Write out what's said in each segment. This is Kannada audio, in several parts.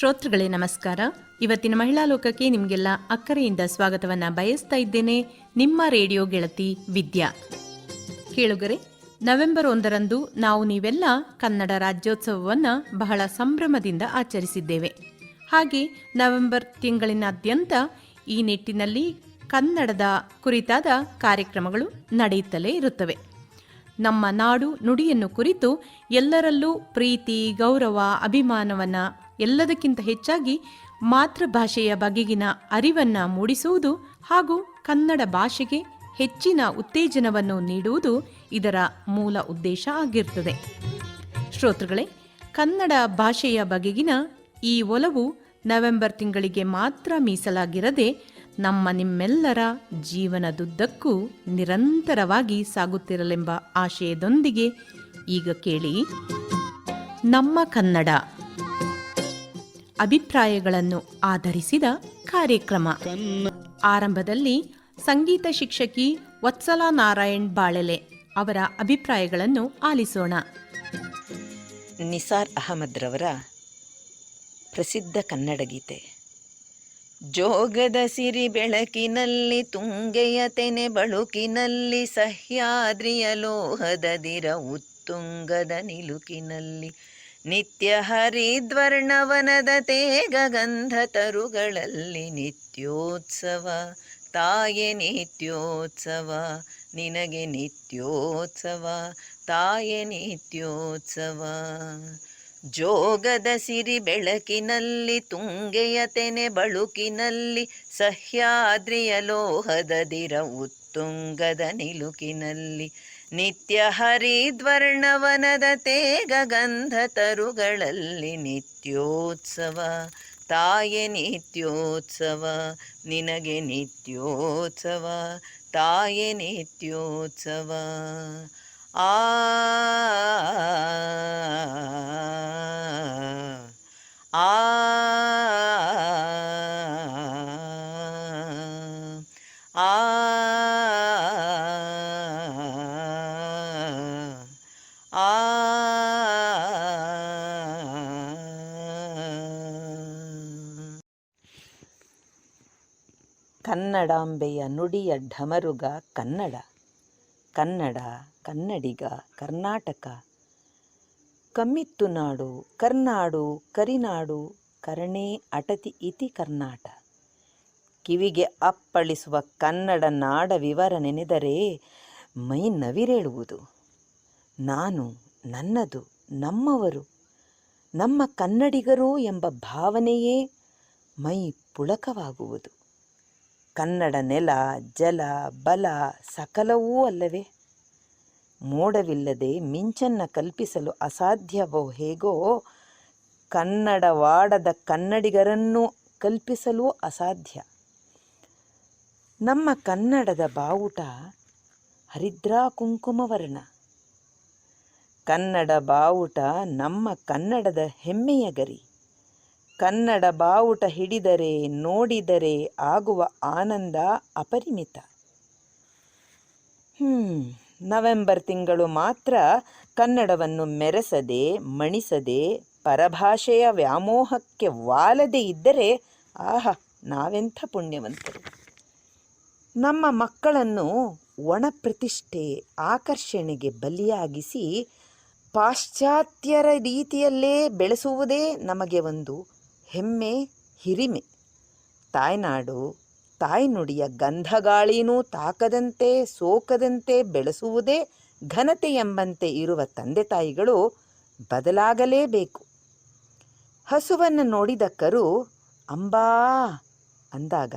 ಶ್ರೋತೃಗಳೇ, ನಮಸ್ಕಾರ. ಇವತ್ತಿನ ಮಹಿಳಾ ಲೋಕಕ್ಕೆ ನಿಮಗೆಲ್ಲ ಅಕ್ಕರೆಯಿಂದ ಸ್ವಾಗತವನ್ನ ಬಯಸ್ತಾ ಇದ್ದೇನೆ. ನಿಮ್ಮ ರೇಡಿಯೋ ಗೆಳತಿ ವಿದ್ಯಾ. ಕೇಳುಗರೆ, ನವೆಂಬರ್ ಒಂದರಂದು ನಾವು ನೀವೆಲ್ಲ ಕನ್ನಡ ರಾಜ್ಯೋತ್ಸವವನ್ನು ಬಹಳ ಸಂಭ್ರಮದಿಂದ ಆಚರಿಸಿದ್ದೇವೆ. ಹಾಗೆ ನವೆಂಬರ್ ತಿಂಗಳಿನಾದ್ಯಂತ ಈ ನಿಟ್ಟಿನಲ್ಲಿ ಕನ್ನಡದ ಕುರಿತಾದ ಕಾರ್ಯಕ್ರಮಗಳು ನಡೆಯುತ್ತಲೇ ಇರುತ್ತವೆ. ನಮ್ಮ ನಾಡು ನುಡಿಯನ್ನು ಕುರಿತು ಎಲ್ಲರಲ್ಲೂ ಪ್ರೀತಿ, ಗೌರವ, ಅಭಿಮಾನವನ್ನ ಎಲ್ಲದಕ್ಕಿಂತ ಹೆಚ್ಚಾಗಿ ಮಾತೃಭಾಷೆಯ ಬಗೆಗಿನ ಅರಿವನ್ನ ಮೂಡಿಸುವುದು ಹಾಗೂ ಕನ್ನಡ ಭಾಷೆಗೆ ಹೆಚ್ಚಿನ ಉತ್ತೇಜನವನ್ನು ನೀಡುವುದು ಇದರ ಮೂಲ ಉದ್ದೇಶ ಆಗಿರ್ತದೆ. ಶ್ರೋತೃಗಳೇ, ಕನ್ನಡ ಭಾಷೆಯ ಬಗೆಗಿನ ಈ ಒಲವು ನವೆಂಬರ್ ತಿಂಗಳಿಗೆ ಮಾತ್ರ ಮೀಸಲಾಗಿರದೆ ನಮ್ಮ ನಿಮ್ಮೆಲ್ಲರ ಜೀವನದುದ್ದಕ್ಕೂ ನಿರಂತರವಾಗಿ ಸಾಗುತ್ತಿರಲೆಂಬ ಆಶಯದೊಂದಿಗೆ ಈಗ ಕೇಳಿ. ನಮ್ಮ ಕನ್ನಡ ಅಭಿಪ್ರಾಯಗಳನ್ನು ಆಧರಿಸಿದ ಕಾರ್ಯಕ್ರಮ. ಆರಂಭದಲ್ಲಿ ಸಂಗೀತ ಶಿಕ್ಷಕಿ ವತ್ಸಲಾ ನಾರಾಯಣ್ ಬಾಳೆಲೆ ಅವರ ಅಭಿಪ್ರಾಯಗಳನ್ನು ಆಲಿಸೋಣ. ನಿಸಾರ್ ಅಹಮದ್ರವರ ಪ್ರಸಿದ್ಧ ಕನ್ನಡ ಗೀತೆ. ಜೋಗದ ಸಿರಿ ಬೆಳಕಿನಲ್ಲಿ, ತುಂಗೆಯ ತೆನೆ ಬಳುಕಿನಲ್ಲಿ, ಸಹ್ಯಾದ್ರಿಯ ಲೋಹದ ದಿರ ಉತ್ತುಂಗದ ನಿಲುಕಿನಲ್ಲಿ ನಿತ್ಯ ಹರಿದ್ವರ್ಣವನದ ತೇಗ ಗಂಧ ತರುಗಳಲ್ಲಿ ನಿತ್ಯೋತ್ಸವ. ತಾಯೆ ನಿತ್ಯೋತ್ಸವ, ನಿನಗೆ ನಿತ್ಯೋತ್ಸವ, ತಾಯೆ ನಿತ್ಯೋತ್ಸವ. ಜೋಗದ ಸಿರಿ ಬೆಳಕಿನಲ್ಲಿ, ತುಂಗೆಯ ತೆನೆ ಬಳುಕಿನಲ್ಲಿ, ಸಹ್ಯಾದ್ರಿಯ ಲೋಹದದಿರ ಉತ್ತುಂಗದ ನಿಲುಕಿನಲ್ಲಿ ನಿತ್ಯ ಹರಿದ್ವರ್ಣವನದ ತೇಗ ಗಂಧ ತರುಗಳಲ್ಲಿ ನಿತ್ಯೋತ್ಸವ ತಾಯೆ ನಿತ್ಯೋತ್ಸವ ನಿನಗೆ ನಿತ್ಯೋತ್ಸವ ತಾಯೆ ನಿತ್ಯೋತ್ಸವ ಆ ಆ ಆ ಕನ್ನಡಾಂಬೆಯ ನುಡಿಯ ಢಮರುಗ ಕನ್ನಡ. ಕನ್ನಡ, ಕನ್ನಡಿಗ, ಕರ್ನಾಟಕ. ಕಮ್ಮಿತ್ತು ನಾಡು, ಕರ್ನಾಡು, ಕರಿನಾಡು, ಕರಣೆ, ಅಟತಿ ಇತಿ ಕರ್ನಾಟ. ಕಿವಿಗೆ ಅಪ್ಪಳಿಸುವ ಕನ್ನಡ ನಾಡ ವಿವರ ನೆನೆದರೆ ಮೈ ನವಿರೇಳುವುದು. ನಾನು, ನನ್ನದು, ನಮ್ಮವರು. ನಮ್ಮ ಕನ್ನಡಿಗರು ಎಂಬ ಭಾವನೆಯೇ ಮೈ ಪುಳಕವಾಗುವುದು. ಕನ್ನಡ ನೆಲ, ಜಲ, ಬಲ ಸಕಲವೂ ಅಲ್ಲವೇ? ಮೋಡವಿಲ್ಲದೆ ಮಿಂಚನ್ನ ಕಲ್ಪಿಸಲು ಅಸಾಧ್ಯವೋ ಹೇಗೋ? ಕನ್ನಡವಾಡದ ಕನ್ನಡಿಗರನ್ನು ಕಲ್ಪಿಸಲು ಅಸಾಧ್ಯ. ನಮ್ಮ ಕನ್ನಡದ ಬಾವುಟ ಹರಿದ್ರಾ ಕುಂಕುಮವರ್ಣ. ಕನ್ನಡ ಬಾವುಟ ನಮ್ಮ ಕನ್ನಡದ ಹೆಮ್ಮೆಯ ಗರಿ. ಕನ್ನಡ ಬಾವುಟ ಹಿಡಿದರೆ ನೋಡಿದರೆ ಆಗುವ ಆನಂದ ಅಪರಿಮಿತ. ನವೆಂಬರ್ ತಿಂಗಳು ಮಾತ್ರ ಕನ್ನಡವನ್ನು ಮೆರೆಸದೆ, ಮಣಿಸದೆ, ಪರಭಾಷೆಯ ವ್ಯಾಮೋಹಕ್ಕೆ ವಾಲದೆ ಇದ್ದರೆ ಆಹ, ನಾವೆಂಥ ಪುಣ್ಯವಂತರು. ನಮ್ಮ ಮಕ್ಕಳನ್ನು ಒಣ ಪ್ರತಿಷ್ಠೆ ಆಕರ್ಷಣೆಗೆ ಬಲಿಯಾಗಿಸಿ ಪಾಶ್ಚಾತ್ಯರ ರೀತಿಯಲ್ಲೇ ಬೆಳೆಸುವುದೇ ನಮಗೆ ಒಂದು ಹೆಮ್ಮೆ, ಹಿರಿಮೆ. ತಾಯ್ನಾಡು ತಾಯ್ನುಡಿಯ ಗಂಧಗಾಳಿನೂ ತಾಕದಂತೆ, ಸೋಕದಂತೆ ಬೆಳೆಸುವುದೇ ಘನತೆ ಎಂಬಂತೆ ಇರುವ ತಂದೆ ತಾಯಿಗಳು ಬದಲಾಗಲೇಬೇಕು. ಹಸುವನ್ನು ನೋಡಿದ ಕರು ಅಂಬಾ ಅಂದಾಗ,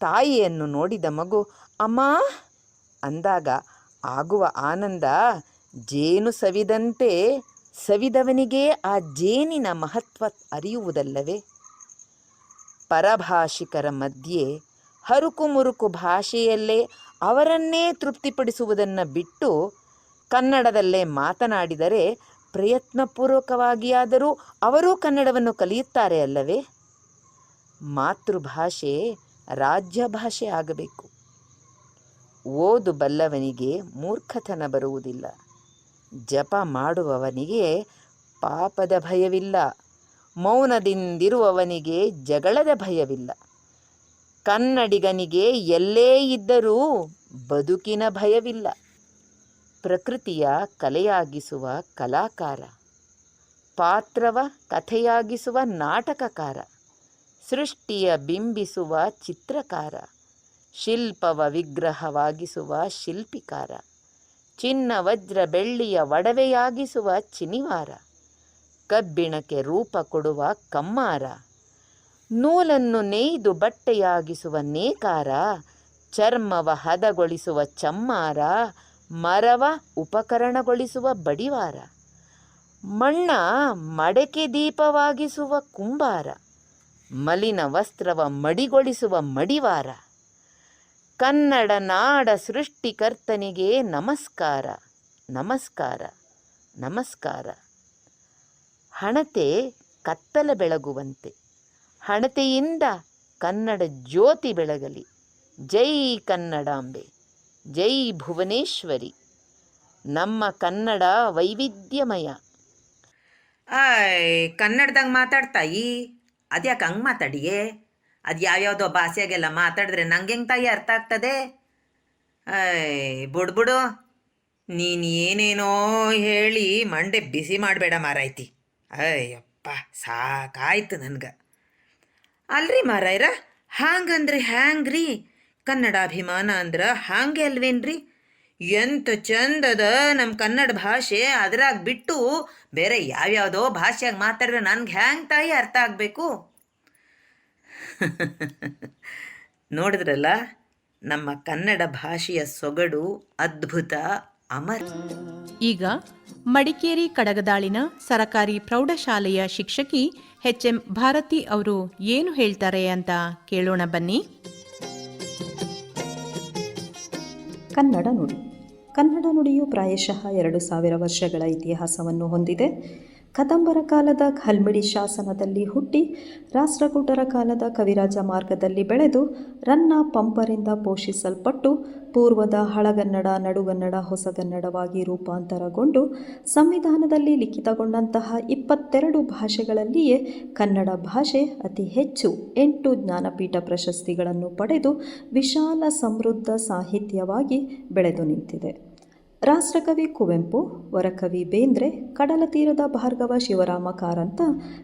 ತಾಯಿಯನ್ನು ನೋಡಿದ ಮಗು ಅಮ್ಮ ಅಂದಾಗ, ಆಗುವ ಆನಂದ ಜೇನು ಸವಿದಂತೆ ಸವಿದವನಿಗೆ ಆ ಜೇನಿನ ಮಹತ್ವ ಅರಿಯುವುದಲ್ಲವೇ? ಪರಭಾಷಿಕರ ಮಧ್ಯೆ ಹರುಕು ಮುರುಕು ಭಾಷೆಯಲ್ಲೇ ಅವರನ್ನೇ ತೃಪ್ತಿಪಡಿಸುವುದನ್ನು ಬಿಟ್ಟು ಕನ್ನಡದಲ್ಲೇ ಮಾತನಾಡಿದರೆ ಪ್ರಯತ್ನಪೂರ್ವಕವಾಗಿಯಾದರೂ ಅವರೂ ಕನ್ನಡವನ್ನು ಕಲಿಯುತ್ತಾರೆ ಅಲ್ಲವೇ? ಮಾತೃಭಾಷೆ ರಾಜ್ಯ ಭಾಷೆ ಆಗಬೇಕು. ಓದು ಬಲ್ಲವನಿಗೆ ಮೂರ್ಖತನ ಬರುವುದಿಲ್ಲ. ಜಪ ಮಾಡುವವನಿಗೆ ಪಾಪದ ಭಯವಿಲ್ಲ. ಮೌನದಿಂದಿರುವವನಿಗೆ ಜಗಳದ ಭಯವಿಲ್ಲ. ಕನ್ನಡಿಗನಿಗೆ ಎಲ್ಲೇ ಇದ್ದರೂ ಬದುಕಿನ ಭಯವಿಲ್ಲ. ಪ್ರಕೃತಿಯ ಕಲೆಯಾಗಿಸುವ ಕಲಾಕಾರ, ಪಾತ್ರವ ಕಥೆಯಾಗಿಸುವ ನಾಟಕಕಾರ, ಸೃಷ್ಟಿಯ ಬಿಂಬಿಸುವ ಚಿತ್ರಕಾರ, ಶಿಲ್ಪವ ವಿಗ್ರಹವಾಗಿಸುವ ಶಿಲ್ಪಿಕಾರ ಚಿನ್ನ ವಜ್ರ ಬೆಳ್ಳಿಯ ಒಡವೆಯಾಗಿಸುವ ಚಿನಿವಾರ, ಕಬ್ಬಿಣಕ್ಕೆ ರೂಪ ಕೊಡುವ ಕಮ್ಮಾರ, ನೂಲನ್ನು ನೇಯ್ದು ಬಟ್ಟೆಯಾಗಿಸುವ ನೇಕಾರ, ಚರ್ಮವ ಹದಗೊಳಿಸುವ ಚಮ್ಮಾರ, ಮರವ ಉಪಕರಣಗೊಳಿಸುವ ಬಡಿವಾರ, ಮಣ್ಣ ಮಡಕೆ ದೀಪವಾಗಿಸುವ ಕುಂಬಾರ, ಮಲಿನ ವಸ್ತ್ರವ ಮಡಿಗೊಳಿಸುವ ಮಡಿವಾರ. ಕನ್ನಡ ನಾಡ ಸೃಷ್ಟಿಕರ್ತನಿಗೆ ನಮಸ್ಕಾರ ನಮಸ್ಕಾರ ನಮಸ್ಕಾರ. ಹಣತೆ ಕತ್ತಲ ಬೆಳಗುವಂತೆ. ಹಣತೆಯಿಂದ ಕನ್ನಡ ಜ್ಯೋತಿ ಬೆಳಗಲಿ. ಜೈ ಕನ್ನಡಾಂಬೆ, ಜೈ ಭುವನೇಶ್ವರಿ. ನಮ್ಮ ಕನ್ನಡ ವೈವಿಧ್ಯಮಯ. ಆಯ್, ಕನ್ನಡದಾಗ ಮಾತಾಡ್ತಾಯಿ? ಅದ್ಯಾಕೆ ಹಂಗೆ ಮಾತಾಡಿಯೇ? ಅದು ಯಾವ್ಯಾವುದೋ ಭಾಷೆಗೆಲ್ಲ ಮಾತಾಡಿದ್ರೆ ನಂಗೆ ಹೆಂಗೆ ತಾಯಿ ಅರ್ಥ ಆಗ್ತದೆ? ಬುಡ್ಬುಡು ನೀನು ಏನೇನೋ ಹೇಳಿ ಮಂಡೆ ಬಿಸಿ ಮಾಡಬೇಡ ಮಾರಾಯ್ತಿ. ಅಯ್ಯಪ್ಪ ಸಾಕಾಯ್ತು ನನ್ಗೆ. ಅಲ್ರಿ ಮಾರಾಯ್ರ? ಹಾಂಗಂದ್ರೆ ಹ್ಯಾಂಗ್ರಿ? ಕನ್ನಡಾಭಿಮಾನ ಅಂದ್ರೆ ಹಾಂಗೆ ಅಲ್ವೇನ್ರಿ? ಎಂತ ಚಂದದ ನಮ್ಮ ಕನ್ನಡ ಭಾಷೆ ಅದ್ರಾಗ ಬಿಟ್ಟು ಬೇರೆ ಯಾವ್ಯಾವುದೋ ಭಾಷೆಯಾಗ ಮಾತಾಡಿದ್ರೆ ನನ್ಗೆ ಹ್ಯಾಂಗ್ ತಾಯಿ ಅರ್ಥ ಆಗಬೇಕು? ನೋಡಿದ್ರಲ್ಲ ನಮ್ಮ ಕನ್ನಡ ಭಾಷೆಯ ಸೊಗಡು ಅದ್ಭುತ ಅಮರ. ಈಗ ಮಡಿಕೇರಿ ಕಡಗದಾಳಿನ ಸರಕಾರಿ ಪ್ರೌಢಶಾಲೆಯ ಶಿಕ್ಷಕಿ ಎಚ್ ಎಂ ಭಾರತಿ ಅವರು ಏನು ಹೇಳ್ತಾರೆ ಅಂತ ಕೇಳೋಣ ಬನ್ನಿ. ಕನ್ನಡ ನುಡಿ. ಕನ್ನಡ ನುಡಿಯು ಪ್ರಾಯಶಃ ಎರಡು ಸಾವಿರ ವರ್ಷಗಳ ಇತಿಹಾಸವನ್ನು ಹೊಂದಿದೆ. ಕದಂಬರ ಕಾಲದ ಹಲ್ಮಿಡಿ ಶಾಸನದಲ್ಲಿ ಹುಟ್ಟಿ ರಾಷ್ಟ್ರಕೂಟರ ಕಾಲದ ಕವಿರಾಜ ಮಾರ್ಗದಲ್ಲಿ ಬೆಳೆದು ರನ್ನ ಪಂಪರಿಂದ ಪೋಷಿಸಲ್ಪಟ್ಟು ಪೂರ್ವದ ಹಳಗನ್ನಡ, ನಡುಗನ್ನಡ, ಹೊಸಗನ್ನಡವಾಗಿ ರೂಪಾಂತರಗೊಂಡು ಸಂವಿಧಾನದಲ್ಲಿ ಲಿಖಿತಗೊಂಡಂತಹ ಇಪ್ಪತ್ತೆರಡು ಭಾಷೆಗಳಲ್ಲಿಯೇ ಕನ್ನಡ ಭಾಷೆ ಅತಿ ಹೆಚ್ಚು ಎಂಟು ಜ್ಞಾನಪೀಠ ಪ್ರಶಸ್ತಿಗಳನ್ನು ಪಡೆದು ವಿಶಾಲ ಸಮೃದ್ಧ ಸಾಹಿತ್ಯವಾಗಿ ಬೆಳೆದು ನಿಂತಿದೆ. ರಾಷ್ಟ್ರಕವಿ ಕುವೆಂಪು, ವರಕವಿ ಬೇಂದ್ರೆ, ಕಡಲ ತೀರದ ಭಾರ್ಗವ ಶಿವರಾಮ ಕಾರಂತ,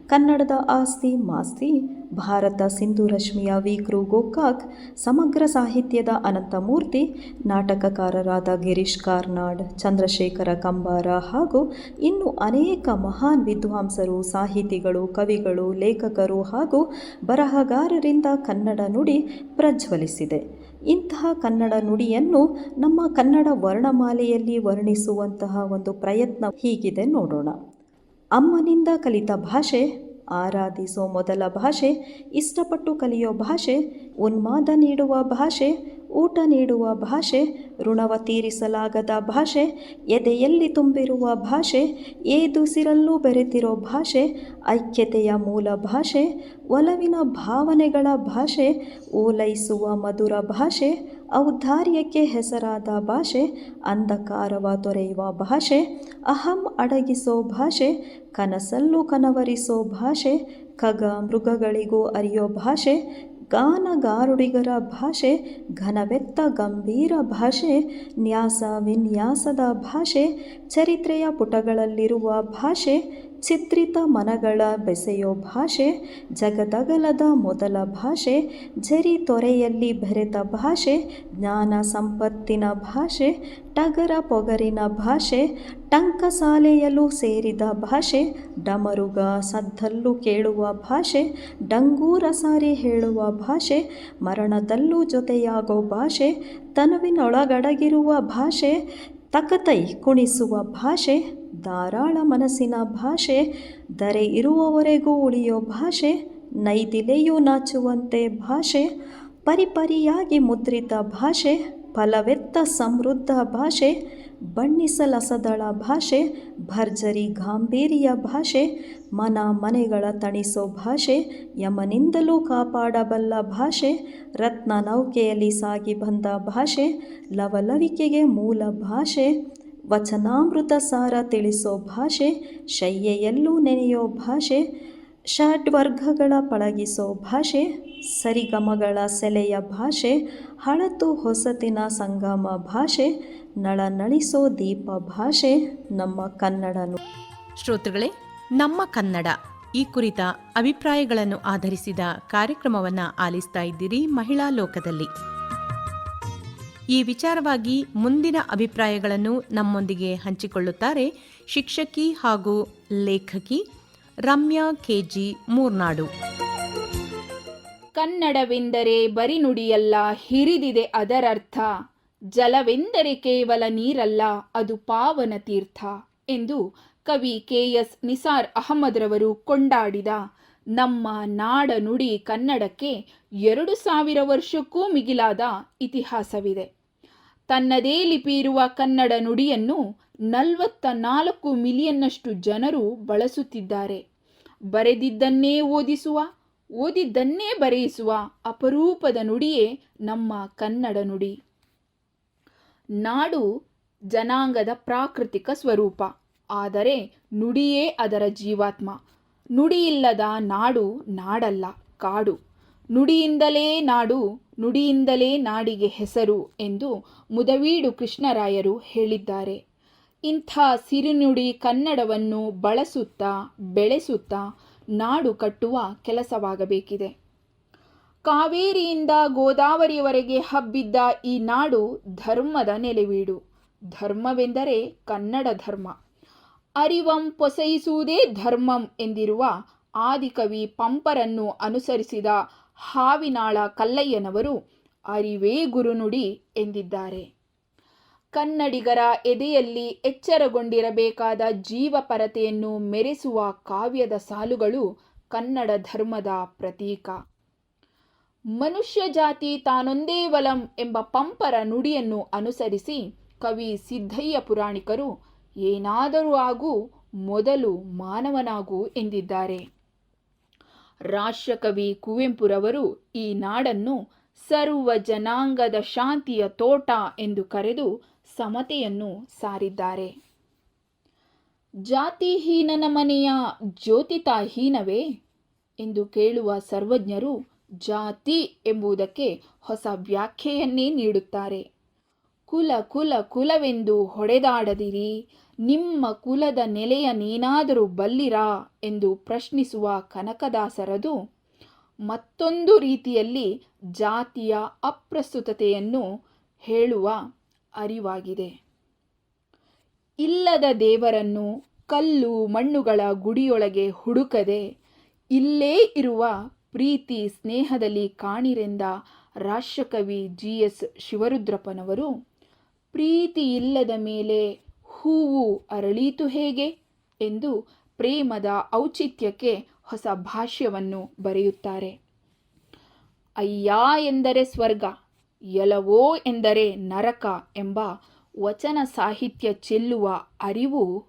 ಕನ್ನಡದ ಆಸ್ತಿ ಮಾಸ್ತಿ, ಭಾರತ ಸಿಂಧು ರಶ್ಮಿಯ ವಿಕ್ರು ಗೋಕಾಕ್, ಸಮಗ್ರ ಸಾಹಿತ್ಯದ ಅನಂತಮೂರ್ತಿ, ನಾಟಕಕಾರರಾದ ಗಿರೀಶ್ ಕಾರ್ನಾಡ್, ಚಂದ್ರಶೇಖರ ಕಂಬಾರ ಹಾಗೂ ಇನ್ನು ಅನೇಕ ಮಹಾನ್ ವಿದ್ವಾಂಸರು, ಸಾಹಿತಿಗಳು, ಕವಿಗಳು, ಲೇಖಕರು ಹಾಗೂ ಬರಹಗಾರರಿಂದ ಕನ್ನಡ ನುಡಿ ಪ್ರಜ್ವಲಿಸಿದೆ. ಇಂತಹ ಕನ್ನಡ ನುಡಿಯನ್ನು ನಮ್ಮ ಕನ್ನಡ ವರ್ಣಮಾಲೆಯಲ್ಲಿ ವರ್ಣಿಸುವಂತಹ ಒಂದು ಪ್ರಯತ್ನ ಹೀಗಿದೆ ನೋಡೋಣ. ಅಮ್ಮನಿಂದ ಕಲಿತ ಭಾಷೆ, ಆರಾಧಿಸೋ ಮೊದಲ ಭಾಷೆ, ಇಷ್ಟಪಟ್ಟು ಕಲಿಯೋ ಭಾಷೆ, ಉನ್ಮಾದ ನೀಡುವ ಭಾಷೆ ಊಟ ನೀಡುವ ಭಾಷೆ, ಋಣವ ತೀರಿಸಲಾಗದ ಭಾಷೆ, ಎದೆಯಲ್ಲಿ ತುಂಬಿರುವ ಭಾಷೆ ಏದುಸಿರಲ್ಲೂ ಬೆರೆತಿರೋ ಭಾಷೆ, ಐಕ್ಯತೆಯ ಮೂಲ ಭಾಷೆ, ಒಲವಿನ ಭಾವನೆಗಳ ಭಾಷೆ, ಓಲೈಸುವ ಮಧುರ ಭಾಷೆ, ಔದಾರ್ಯಕ್ಕೆ ಹೆಸರಾದ ಭಾಷೆ, ಅಂಧಕಾರವ ತೊರೆಯುವ ಭಾಷೆ, ಅಹಂ ಅಡಗಿಸೋ ಭಾಷೆ, ಕನಸಲ್ಲೂ ಕನವರಿಸೋ ಭಾಷೆ, ಖಗ ಮೃಗಗಳಿಗೂ ಅರಿಯೋ ಭಾಷೆ ಗಾನಗಾರುಡಿಗರ ಭಾಷೆ ಘನವೆತ್ತ ಗಂಭೀರ ಭಾಷೆ ನ್ಯಾಸ ವಿನ್ಯಾಸದ ಭಾಷೆ ಚರಿತ್ರೆಯ ಪುಟಗಳಲ್ಲಿರುವ ಭಾಷೆ ಚಿತ್ರಿತ ಮನಗಳ ಬೆಸೆಯೋ ಭಾಷೆ, ಜಗದಗಲದ ಮೊದಲ ಭಾಷೆ ಜರಿ ತೊರೆಯಲ್ಲಿ ಬೆರೆತ ಭಾಷೆ, ಜ್ಞಾನ ಸಂಪತ್ತಿನ ಭಾಷೆ, ಟಗರ ಪೊಗರಿನ ಭಾಷೆ ಟಂಕಸಾಲೆಯಲು ಸೇರಿದ ಭಾಷೆ, ಡಮರುಗ ಸದ್ದಲ್ಲೂ ಕೇಳುವ ಭಾಷೆ, ಡಂಗೂರ ಸಾರಿ ಹೇಳುವ ಭಾಷೆ, ಮರಣದಲ್ಲೂ ಜೊತೆಯಾಗೋ ಭಾಷೆ, ತನುವಿನೊಳಗಡಗಿರುವ ಭಾಷೆ, ತಕತೈ ಕುಣಿಸುವ ಭಾಷೆ ಧಾರಾಳ ಮನಸ್ಸಿನ ಭಾಷೆ ದರೆ ಇರುವವರೆಗೂ ಉಳಿಯೋ ಭಾಷೆ ನೈದಿಲೆಯೂ ನಾಚುವಂತೆ ಭಾಷೆ, ಪರಿಪರಿಯಾಗಿ ಮುದ್ರಿತ ಭಾಷೆ, ಫಲವೆತ್ತ ಸಮೃದ್ಧ ಭಾಷೆ, ಬಣ್ಣಿಸಲಸದಳ ಭಾಷೆ, ಭರ್ಜರಿ ಗಾಂಭೀರ್ಯ ಭಾಷೆ, ಮನ ಮನೆಗಳ ತಣಿಸೋ ಭಾಷೆ, ಯಮನಿಂದಲೂ ಕಾಪಾಡಬಲ್ಲ ಭಾಷೆ, ರತ್ನ ನೌಕೆಯಲ್ಲಿ ಸಾಗಿ ಬಂದ ಭಾಷೆ, ಲವಲವಿಕೆಗೆ ಮೂಲ ಭಾಷೆ ವಚನಾಮೃತ ಸಾರ ತಿಳಿಸೋ ಭಾಷೆ, ಶಯ್ಯೆಯಲ್ಲೂ ನೆನೆಯೋ ಭಾಷೆ, ಷಡ್ವರ್ಗಗಳ ಪಳಗಿಸೋ ಭಾಷೆ, ಸರಿಗಮಗಳ ಸೆಲೆಯ ಭಾಷೆ, ಹಳತು ಹೊಸತಿನ ಸಂಗಮ ಭಾಷೆ, ನಳನಳಿಸೋ ದೀಪ ಭಾಷೆ, ನಮ್ಮ ಕನ್ನಡನು. ಶ್ರೋತೃಗಳೇ, ನಮ್ಮ ಕನ್ನಡ. ಈ ಕುರಿತ ಅಭಿಪ್ರಾಯಗಳನ್ನು ಆಧರಿಸಿದ ಕಾರ್ಯಕ್ರಮವನ್ನು ಆಲಿಸ್ತಾ ಇದ್ದೀರಿ ಮಹಿಳಾ ಲೋಕದಲ್ಲಿ. ಈ ವಿಚಾರವಾಗಿ ಮುಂದಿನ ಅಭಿಪ್ರಾಯಗಳನ್ನು ನಮ್ಮೊಂದಿಗೆ ಹಂಚಿಕೊಳ್ಳುತ್ತಾರೆ ಶಿಕ್ಷಕಿ ಹಾಗೂ ಲೇಖಕಿ ರಮ್ಯಾ ಕೆಜಿ ಮೂರ್ನಾಡು. ಕನ್ನಡವೆಂದರೆ ಬರಿನುಡಿಯಲ್ಲ ಹಿರಿದಿದೆ ಅದರರ್ಥ. ಜಲವೆಂದರೆ ಕೇವಲ ನೀರಲ್ಲ, ಅದು ಪಾವನ ತೀರ್ಥ ಎಂದು ಕವಿ ಕೆ ಎಸ್ ನಿಸಾರ್ ಅಹಮದ್ರವರು ಕೊಂಡಾಡಿದ, ನಮ್ಮ ನಾಡ ನುಡಿ ಕನ್ನಡಕ್ಕೆ ಎರಡು ಸಾವಿರ ವರ್ಷಕ್ಕೂ ಮಿಗಿಲಾದ ಇತಿಹಾಸವಿದೆ. ತನ್ನದೇ ಲಿಪಿ ಇರುವ ಕನ್ನಡ ನುಡಿಯನ್ನು ನಲವತ್ತ ನಾಲ್ಕು ಮಿಲಿಯನ್ನಷ್ಟು ಜನರು ಬಳಸುತ್ತಿದ್ದಾರೆ. ಬರೆದಿದ್ದನ್ನೇ ಓದಿಸುವ, ಓದಿದ್ದನ್ನೇ ಬರೆಯಿಸುವ ಅಪರೂಪದ ನುಡಿಯೇ ನಮ್ಮ ಕನ್ನಡ ನುಡಿ. ನಾಡು ಜನಾಂಗದ ಪ್ರಾಕೃತಿಕ ಸ್ವರೂಪ. ಆದರೆ ನುಡಿಯೇ ಅದರ ಜೀವಾತ್ಮ. ನುಡಿಯಿಲ್ಲದ ನಾಡು ನಾಡಲ್ಲ, ಕಾಡು. ನುಡಿಯಿಂದಲೇ ನಾಡು ನುಡಿಯಿಂದಲೇ ನಾಡಿಗೆ ಹೆಸರು ಎಂದು ಮುದವೀಡು ಕೃಷ್ಣರಾಯರು ಹೇಳಿದ್ದಾರೆ. ಇಂಥ ಸಿರಿನುಡಿ ಕನ್ನಡವನ್ನು ಬಳಸುತ್ತಾ, ಬೆಳೆಸುತ್ತಾ ನಾಡು ಕಟ್ಟುವ ಕೆಲಸವಾಗಬೇಕಿದೆ. ಕಾವೇರಿಯಿಂದ ಗೋದಾವರಿಯವರೆಗೆ ಹಬ್ಬಿದ್ದ ಈ ನಾಡು ಧರ್ಮದ ನೆಲೆವೀಡು. ಧರ್ಮವೆಂದರೆ ಕನ್ನಡ ಧರ್ಮ. ಅರಿವಂ ಪೊಸೈಸುವುದೇ ಧರ್ಮಂ ಎಂದಿರುವ ಆದಿಕವಿ ಪಂಪರನ್ನು ಅನುಸರಿಸಿದ ಹಾವಿನಾಳ ಕಲ್ಲಯ್ಯನವರು ಅರಿವೇ ಗುರುನುಡಿ ಎಂದಿದ್ದಾರೆ. ಕನ್ನಡಿಗರ ಎದೆಯಲ್ಲಿ ಎಚ್ಚರಗೊಂಡಿರಬೇಕಾದ ಜೀವಪರತೆಯನ್ನು ಮೆರೆಸುವ ಕಾವ್ಯದ ಸಾಲುಗಳು ಕನ್ನಡ ಧರ್ಮದ ಪ್ರತೀಕ. ಮನುಷ್ಯ ಜಾತಿ ತಾನೊಂದೇ ವಲಂ ಎಂಬ ಪಂಪರ ನುಡಿಯನ್ನು ಅನುಸರಿಸಿ ಕವಿ ಸಿದ್ದಯ್ಯ ಪುರಾಣಿಕರು ಏನಾದರೂ ಆಗು ಮೊದಲು ಮಾನವನಾಗು ಎಂದಿದ್ದಾರೆ. ರಾಷ್ಟ್ರಕವಿ ಕುವೆಂಪುರವರು ಈ ನಾಡನ್ನು ಸರ್ವ ಜನಾಂಗದ ಶಾಂತಿಯ ತೋಟ ಎಂದು ಕರೆದು ಸಮತೆಯನ್ನು ಸಾರಿದ್ದಾರೆ. ಜಾತಿಹೀನನ ಮನೆಯ ಜ್ಯೋತಿತಾಹೀನವೇ ಎಂದು ಕೇಳುವ ಸರ್ವಜ್ಞರು ಜಾತಿ ಎಂಬುದಕ್ಕೆ ಹೊಸ ವ್ಯಾಖ್ಯೆಯನ್ನೇ ನೀಡುತ್ತಾರೆ. ಕುಲ ಕುಲ ಕುಲವೆಂದು ಹೊಡೆದಾಡದಿರಿ ನಿಮ್ಮ ಕುಲದ ನೆಲೆಯ ನೀನಾದರೂ ಬಲ್ಲಿರಾ ಎಂದು ಪ್ರಶ್ನಿಸುವ ಕನಕದಾಸರದು ಮತ್ತೊಂದು ರೀತಿಯಲ್ಲಿ ಜಾತಿಯ ಅಪ್ರಸ್ತುತತೆಯನ್ನು ಹೇಳುವ ಅರಿವಾಗಿದೆ. ಇಲ್ಲದ ದೇವರನ್ನು ಕಲ್ಲು ಮಣ್ಣುಗಳ ಗುಡಿಯೊಳಗೆ ಹುಡುಕದೆ ಇಲ್ಲೇ ಇರುವ ಪ್ರೀತಿ ಸ್ನೇಹದಲ್ಲಿ ಕಾಣಿರೆಂದ ರಾಷ್ಟ್ರಕವಿ ಜಿ ಎಸ್ ಶಿವರುದ್ರಪ್ಪನವರು ಪ್ರೀತಿ ಇಲ್ಲದ ಮೇಲೆ ಹೂವು ಅರಳೀತು ಹೇಗೆ ಎಂದು ಪ್ರೇಮದ ಔಚಿತ್ಯಕ್ಕೆ ಹೊಸ ಭಾಷ್ಯವನ್ನು ಬರೆಯುತ್ತಾರೆ. ಅಯ್ಯ ಎಂದರೆ ಸ್ವರ್ಗ ಎಲವೋ ಎಂದರೆ ನರಕ ಎಂಬ ವಚನ ಸಾಹಿತ್ಯ ಚೆಲ್ಲುವ ಅರಿವು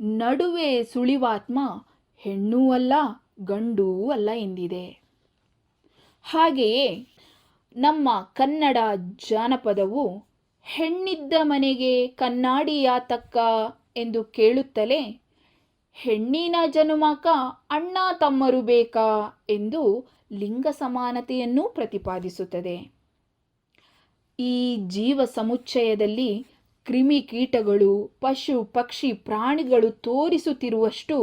ನಡುವೆ ಸುಳಿವಾತ್ಮ ಹೆಣ್ಣೂ ಅಲ್ಲ, ಗಂಡೂ ಅಲ್ಲ ಎಂದಿದೆ. ಹಾಗೆಯೇ ನಮ್ಮ ಕನ್ನಡ ಜಾನಪದವು ಹೆಣ್ಣಿದ್ದ ಮನೆಗೆ ಕನ್ನಾಡಿಯಾತಕ್ಕ ಎಂದು ಕೇಳುತ್ತಲೇ, ಹೆಣ್ಣಿನ ಜನುಮಕ ಅಣ್ಣ ತಮ್ಮರು ಬೇಕಾ? ಎಂದು ಲಿಂಗ ಸಮಾನತೆಯನ್ನು ಪ್ರತಿಪಾದಿಸುತ್ತದೆ. ಈ ಜೀವ ಸಮುಚ್ಚಯದಲ್ಲಿ ಕ್ರಿಮಿಕೀಟಗಳು ಪಶು, ಪಕ್ಷಿ, ಪ್ರಾಣಿಗಳು ತೋರಿಸುತ್ತಿರುವಷ್ಟು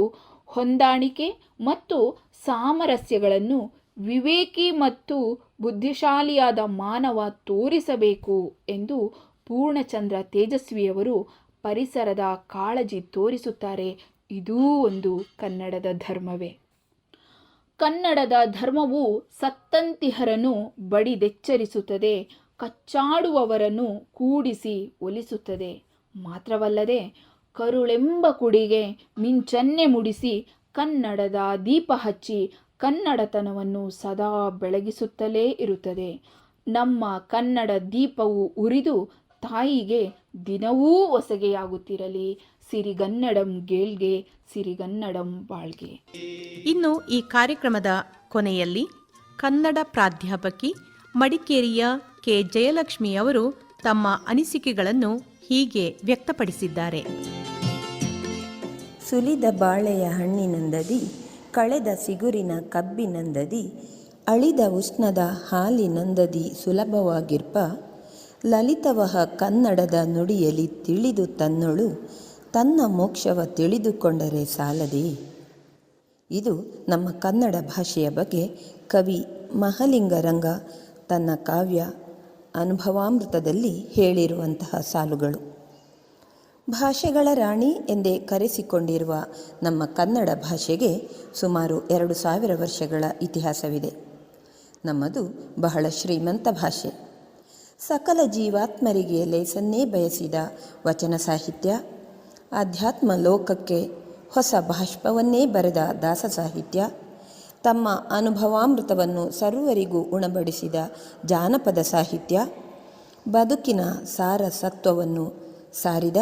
ಹೊಂದಾಣಿಕೆ ಮತ್ತು ಸಾಮರಸ್ಯಗಳನ್ನು ವಿವೇಕಿ ಮತ್ತು ಬುದ್ಧಿಶಾಲಿಯಾದ ಮಾನವ ತೋರಿಸಬೇಕು ಎಂದು ಪೂರ್ಣಚಂದ್ರ ತೇಜಸ್ವಿಯವರು ಪರಿಸರದ ಕಾಳಜಿ ತೋರಿಸುತ್ತಾರೆ. ಇದೂ ಒಂದು ಕನ್ನಡದ ಧರ್ಮವೇ. ಕನ್ನಡದ ಧರ್ಮವು ಸತ್ತಂತಿಹರನ್ನು ಬಡಿದೆಚ್ಚರಿಸುತ್ತದೆ, ಕಚ್ಚಾಡುವವರನ್ನು ಕೂಡಿಸಿ ಒಲಿಸುತ್ತದೆ. ಮಾತ್ರವಲ್ಲದೆ, ಕರುಳೆಂಬ ಕುಡಿಗೆ ಮಿಂಚನ್ನೆ ಮುಡಿಸಿ ಕನ್ನಡದ ದೀಪ ಹಚ್ಚಿ ಕನ್ನಡತನವನ್ನು ಸದಾ ಬೆಳಗಿಸುತ್ತಲೇ ಇರುತ್ತದೆ. ನಮ್ಮ ಕನ್ನಡ ದೀಪವು ಉರಿದು ತಾಯಿಗೆ ದಿನವೂ ಒಸಗೆಯಾಗುತ್ತಿರಲಿ ಸಿರಿಗನ್ನಡಂ ಗೇಳ್ಗೆ ಸಿರಿಗನ್ನಡಂ ಬಾಳ್ಗೆ. ಇನ್ನು ಈ ಕಾರ್ಯಕ್ರಮದ ಕೊನೆಯಲ್ಲಿ ಕನ್ನಡ ಪ್ರಾಧ್ಯಾಪಕಿ ಮಡಿಕೇರಿಯ ಕೆ. ಜಯಲಕ್ಷ್ಮಿ ಅವರು ತಮ್ಮ ಅನಿಸಿಕೆಗಳನ್ನು ಹೀಗೆ ವ್ಯಕ್ತಪಡಿಸಿದ್ದಾರೆ. ಸುಲಿದ ಬಾಳೆಯ ಹಣ್ಣಿನಂದದಿ ಕಳೆದ ಸಿಗುರಿನ ಕಬ್ಬಿನಂದದಿ ಅಳಿದ ಉಷ್ಣದ ಹಾಲಿನಂದದಿ ಸುಲಭವಾಗಿರ್ಪ, ಲಲಿತವಹ ಕನ್ನಡದ ನುಡಿಯಲ್ಲಿ ತಿಳಿದು ತನ್ನೊಳು, ತನ್ನ ಮೋಕ್ಷವ ತಿಳಿದುಕೊಂಡರೆ ಸಾಲದಿ? ಇದು ನಮ್ಮ ಕನ್ನಡ ಭಾಷೆಯ ಬಗ್ಗೆ ಕವಿ ಮಹಲಿಂಗರಂಗ ತನ್ನ ಕಾವ್ಯ ಅನುಭವಾಮೃತದಲ್ಲಿ ಹೇಳಿರುವಂತಹ ಸಾಲುಗಳು. ಭಾಷೆಗಳ ರಾಣಿ ಎಂದೇ ಕರೆಸಿಕೊಂಡಿರುವ ನಮ್ಮ ಕನ್ನಡ ಭಾಷೆಗೆ ಸುಮಾರು ಎರಡು ಸಾವಿರ ವರ್ಷಗಳ ಇತಿಹಾಸವಿದೆ. ನಮ್ಮದು ಬಹಳ ಶ್ರೀಮಂತ ಭಾಷೆ. ಸಕಲ ಜೀವಾತ್ಮರಿಗೆ ಲೇಸನ್ನೇ ಬಯಸಿದ ವಚನ ಸಾಹಿತ್ಯ, ಆಧ್ಯಾತ್ಮ ಲೋಕಕ್ಕೆ ಹೊಸ ಬಾಷ್ಪವನ್ನೇ ಬರೆದ ದಾಸ ಸಾಹಿತ್ಯ, ತಮ್ಮ ಅನುಭವಾಮೃತವನ್ನು ಸರ್ವರಿಗೂ ಉಣಬಡಿಸಿದ ಜಾನಪದ ಸಾಹಿತ್ಯ, ಬದುಕಿನ ಸಾರ ಸತ್ವವನ್ನು ಸಾರಿದ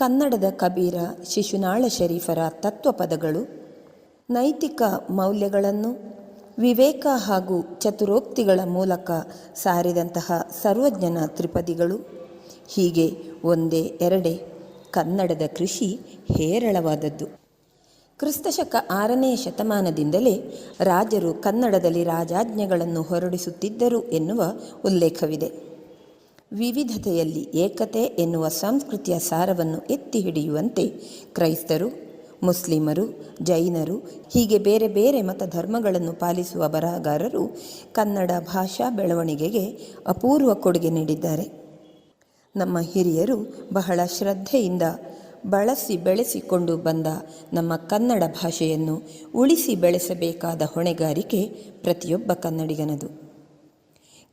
ಕನ್ನಡದ ಕಬೀರ, ಶಿಶುನಾಳ ಶರೀಫರ ತತ್ವಪದಗಳು ನೈತಿಕ ಮೌಲ್ಯಗಳನ್ನು, ವಿವೇಕ ಹಾಗೂ ಚತುರೋಕ್ತಿಗಳ ಮೂಲಕ ಸಾರಿದಂತಹ ಸರ್ವಜ್ಞನ ತ್ರಿಪದಿಗಳು. ಹೀಗೆ ಒಂದೇ ಎರಡೇ ಕನ್ನಡದ ಕೃಷಿ ಹೇರಳವಾದದ್ದು. ಕ್ರಿಸ್ತಶಕ ಆರನೇ ಶತಮಾನದಿಂದಲೇ ರಾಜರು ಕನ್ನಡದಲ್ಲಿ ರಾಜಾಜ್ಞೆಗಳನ್ನು ಹೊರಡಿಸುತ್ತಿದ್ದರು ಎನ್ನುವ ಉಲ್ಲೇಖವಿದೆ. ವಿವಿಧತೆಯಲ್ಲಿ ಏಕತೆ ಎನ್ನುವ ಸಂಸ್ಕೃತಿಯ ಸಾರವನ್ನು ಎತ್ತಿ ಹಿಡಿಯುವಂತೆ ಕ್ರೈಸ್ತರು, ಮುಸ್ಲಿಮರು, ಜೈನರು, ಹೀಗೆ ಬೇರೆ ಬೇರೆ ಮತ ಧರ್ಮಗಳನ್ನು ಪಾಲಿಸುವ ಬರಹಗಾರರು ಕನ್ನಡ ಭಾಷಾ ಬೆಳವಣಿಗೆಗೆ ಅಪೂರ್ವ ಕೊಡುಗೆ ನೀಡಿದ್ದಾರೆ. ನಮ್ಮ ಹಿರಿಯರು ಬಹಳ ಶ್ರದ್ಧೆಯಿಂದ ಬಳಸಿ ಬೆಳೆಸಿಕೊಂಡು ಬಂದ ನಮ್ಮ ಕನ್ನಡ ಭಾಷೆಯನ್ನು ಉಳಿಸಿ ಬೆಳೆಸಬೇಕಾದ ಹೊಣೆಗಾರಿಕೆ ಪ್ರತಿಯೊಬ್ಬ ಕನ್ನಡಿಗನದು.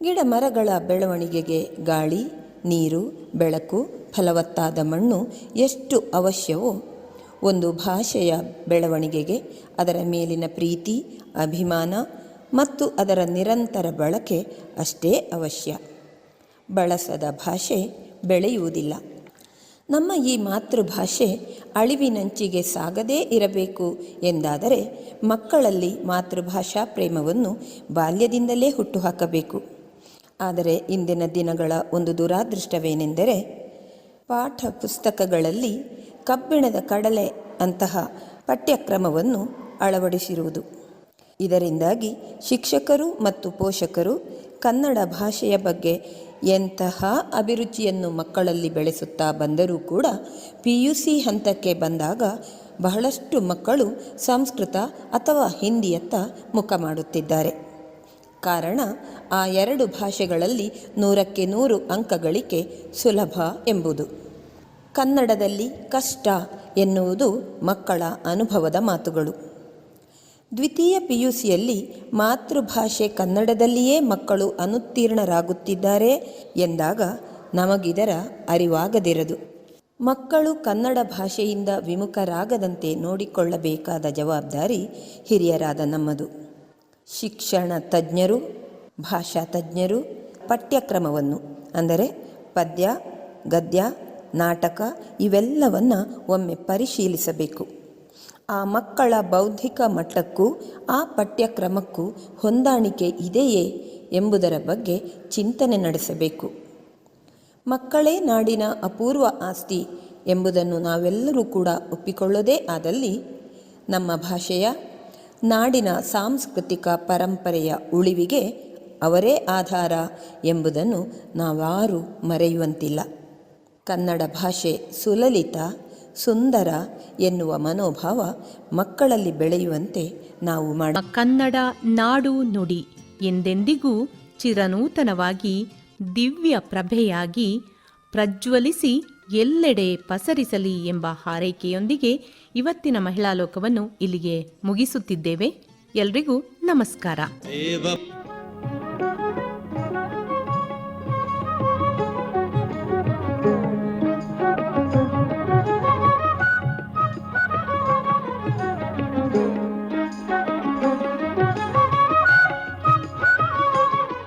ಗಿಡ ಮರಗಳ ಬೆಳವಣಿಗೆಗೆ ಗಾಳಿ, ನೀರು, ಬೆಳಕು, ಫಲವತ್ತಾದ ಮಣ್ಣು ಎಷ್ಟು ಅವಶ್ಯವೋ, ಒಂದು ಭಾಷೆಯ ಬೆಳವಣಿಗೆಗೆ ಅದರ ಮೇಲಿನ ಪ್ರೀತಿ, ಅಭಿಮಾನ ಮತ್ತು ಅದರ ನಿರಂತರ ಬಳಕೆ ಅಷ್ಟೇ ಅವಶ್ಯ. ಬಳಸದ ಭಾಷೆ ಬೆಳೆಯುವುದಿಲ್ಲ. ನಮ್ಮ ಈ ಮಾತೃಭಾಷೆ ಅಳಿವಿನಂಚಿಗೆ ಸಾಗದೇ ಇರಬೇಕು ಎಂದಾದರೆ ಮಕ್ಕಳಲ್ಲಿ ಮಾತೃಭಾಷಾ ಪ್ರೇಮವನ್ನು ಬಾಲ್ಯದಿಂದಲೇ ಹುಟ್ಟುಹಾಕಬೇಕು ಆದರೆ ಇಂದಿನ ದಿನಗಳ ಒಂದು ದುರಾದೃಷ್ಟವೇನೆಂದರೆ ಪಾಠ ಪುಸ್ತಕಗಳಲ್ಲಿ ಕಬ್ಬಿಣದ ಕಡಲೆ ಅಂತಹ ಪಠ್ಯಕ್ರಮವನ್ನು ಅಳವಡಿಸಿರುವುದು. ಇದರಿಂದಾಗಿ ಶಿಕ್ಷಕರು ಮತ್ತು ಪೋಷಕರು ಕನ್ನಡ ಭಾಷೆಯ ಬಗ್ಗೆ ಎಂತಹ ಅಭಿರುಚಿಯನ್ನು ಮಕ್ಕಳಲ್ಲಿ ಬೆಳೆಸುತ್ತಾ ಬಂದರೂ ಕೂಡ ಪಿ ಯು ಸಿ ಹಂತಕ್ಕೆ ಬಂದಾಗ ಬಹಳಷ್ಟು ಮಕ್ಕಳು ಸಂಸ್ಕೃತ ಅಥವಾ ಹಿಂದಿಯತ್ತ ಮುಖ ಮಾಡುತ್ತಿದ್ದಾರೆ. ಕಾರಣ ಆ ಎರಡು ಭಾಷೆಗಳಲ್ಲಿ ನೂರಕ್ಕೆ ನೂರು ಅಂಕಗಳಿಕೆ ಸುಲಭ ಎಂಬುದು. ಕನ್ನಡದಲ್ಲಿ ಕಷ್ಟ ಎನ್ನುವುದು ಮಕ್ಕಳ ಅನುಭವದ ಮಾತುಗಳು. ದ್ವಿತೀಯ ಪಿಯುಸಿಯಲ್ಲಿ ಮಾತೃಭಾಷೆ ಕನ್ನಡದಲ್ಲಿಯೇ ಮಕ್ಕಳು ಅನುತ್ತೀರ್ಣರಾಗುತ್ತಿದ್ದಾರೆ ಎಂದಾಗ ನಮಗಿದರ ಅರಿವಾಗದಿರದು. ಮಕ್ಕಳು ಕನ್ನಡ ಭಾಷೆಯಿಂದ ವಿಮುಖರಾಗದಂತೆ ನೋಡಿಕೊಳ್ಳಬೇಕಾದ ಜವಾಬ್ದಾರಿ ಹಿರಿಯರಾದ ನಮ್ಮದು. ಶಿಕ್ಷಣ ತಜ್ಞರು, ಭಾಷಾ ತಜ್ಞರು, ಪಠ್ಯಕ್ರಮವನ್ನು, ಅಂದರೆ ಪದ್ಯ, ಗದ್ಯ, ನಾಟಕ ಇವೆಲ್ಲವನ್ನು ಒಮ್ಮೆ ಪರಿಶೀಲಿಸಬೇಕು. ಆ ಮಕ್ಕಳ ಬೌದ್ಧಿಕ ಮಟ್ಟಕ್ಕೂ, ಆ ಪಠ್ಯಕ್ರಮಕ್ಕೂ ಹೊಂದಾಣಿಕೆ ಇದೆಯೇ ಎಂಬುದರ ಬಗ್ಗೆ ಚಿಂತನೆ ನಡೆಸಬೇಕು. ಮಕ್ಕಳೇ ನಾಡಿನ ಅಪೂರ್ವ ಆಸ್ತಿ ಎಂಬುದನ್ನು ನಾವೆಲ್ಲರೂ ಕೂಡ ಒಪ್ಪಿಕೊಳ್ಳದೇ ಆದಲ್ಲಿ ನಮ್ಮ ಭಾಷೆಯ ನಾಡಿನ ಸಾಂಸ್ಕೃತಿಕ ಪರಂಪರೆಯ ಉಳಿವಿಗೆ ಅವರೇ ಆಧಾರ ಎಂಬುದನ್ನು ನಾವಾರೂ ಮರೆಯುವಂತಿಲ್ಲ. ಕನ್ನಡ ಭಾಷೆ ಸುಲಲಿತ, ಸುಂದರ ಎನ್ನುವ ಮನೋಭಾವ ಮಕ್ಕಳಲ್ಲಿ ಬೆಳೆಯುವಂತೆ ನಾವು ಮಾಡ ಕನ್ನಡ ನಾಡು ನುಡಿ ಎಂದೆಂದಿಗೂ ಚಿರನೂತನವಾಗಿ ದಿವ್ಯ ಪ್ರಭೆಯಾಗಿ ಪ್ರಜ್ವಲಿಸಿ ಎಲ್ಲೆಡೆ ಪಸರಿಸಲಿ ಎಂಬ ಹಾರೈಕೆಯೊಂದಿಗೆ ಇವತ್ತಿನ ಮಹಿಳಾ ಲೋಕವನ್ನು ಇಲ್ಲಿಗೆ ಮುಗಿಸುತ್ತಿದ್ದೇವೆ. ಎಲ್ರಿಗೂ ನಮಸ್ಕಾರ.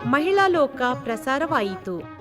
ಮಹಿಳಾ ಲೋಕ ಪ್ರಸಾರವಾಯಿತು.